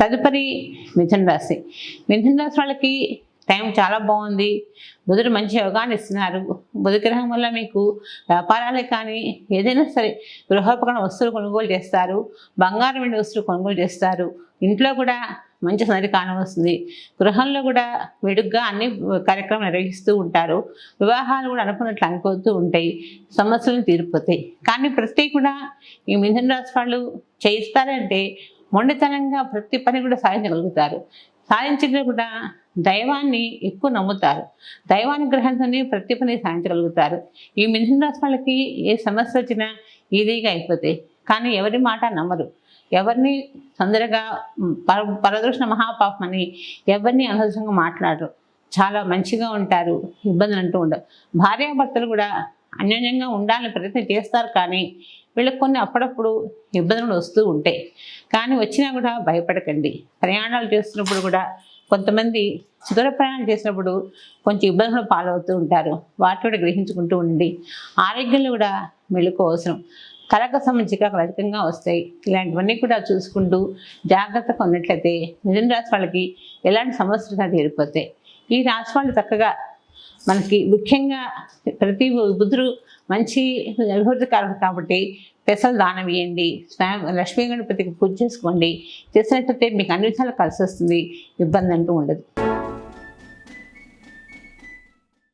తదుపరి మిథున రాశి. మిథున రాశి వాళ్ళకి టైం చాలా బాగుంది. బుధుడు మంచి యోగాన్ని ఇస్తున్నారు. బుధ గ్రహం వల్ల మీకు వ్యాపారాలే కానీ ఏదైనా సరే గృహోపకరణ వస్తువులు కొనుగోలు చేస్తారు. బంగారం వెండి వస్తువులు కొనుగోలు చేస్తారు. ఇంట్లో కూడా మంచి సందడి కానవస్తుంది. గృహంలో కూడా వెడుగ్గా అన్ని కార్యక్రమం నిర్వహిస్తూ ఉంటారు. వివాహాలు కూడా అనుకున్నట్లు అనుకోతూ ఉంటాయి. సమస్యలను తీరిపోతాయి. కానీ ప్రతి కూడా ఈ మిథున రాశి వాళ్ళు చేయిస్తారంటే మొండితనంగా ప్రతి పని కూడా సాధించగలుగుతారు. సాధించడం కూడా దైవాన్ని ఎక్కువ నమ్ముతారు. దైవానుగ్రహంతోనే ప్రతి పని సాధించగలుగుతారు. ఈ మిథున రాశి వాళ్ళకి ఏ సమస్య వచ్చినా ఈజీగా అయిపోతాయి. కానీ ఎవరి మాట నమ్మరు. ఎవరిని తొందరగా పర పరదృష్ణ మహాపాపం అని ఎవరిని అనవసరంగా మాట్లాడరు. చాలా మంచిగా ఉంటారు. ఇబ్బందులు అంటూ ఉండవు. భార్యాభర్తలు కూడా అన్యోన్యంగా ఉండాలని ప్రయత్నం చేస్తారు కానీ వీళ్ళకి కొన్ని అప్పుడప్పుడు ఇబ్బందులు వస్తూ ఉంటాయి. కానీ వచ్చినా కూడా భయపడకండి. ప్రయాణాలు చేస్తున్నప్పుడు కూడా కొంతమంది సుదూర ప్రయాణం చేసినప్పుడు కొంచెం ఇబ్బందులు పాలవుతూ ఉంటారు. వాటి కూడా గ్రహించుకుంటూ ఉండండి. ఆరోగ్యంలో కూడా మెళుకు అవసరం. కళకు సంబంధించిగా అధికంగా వస్తాయి. ఇలాంటివన్నీ కూడా చూసుకుంటూ జాగ్రత్తగా ఉన్నట్లయితే మిథున రాశి వాళ్ళకి ఎలాంటి సమస్యలు కానీ తీరిపోతాయి ఈ రాశి వాళ్ళు చక్కగా మనకి ముఖ్యంగా ప్రతి బుధుడు మంచి అభివృద్ధికారకుడు కాబట్టి పెసలు దానం ఇవ్వండి స్వామి లక్ష్మీ గణపతికి పూజ చేసుకోండి. చేసినట్లయితే మీకు అన్ని విధాలు కలిసి వస్తుంది ఇబ్బంది అంటూ ఉండదు.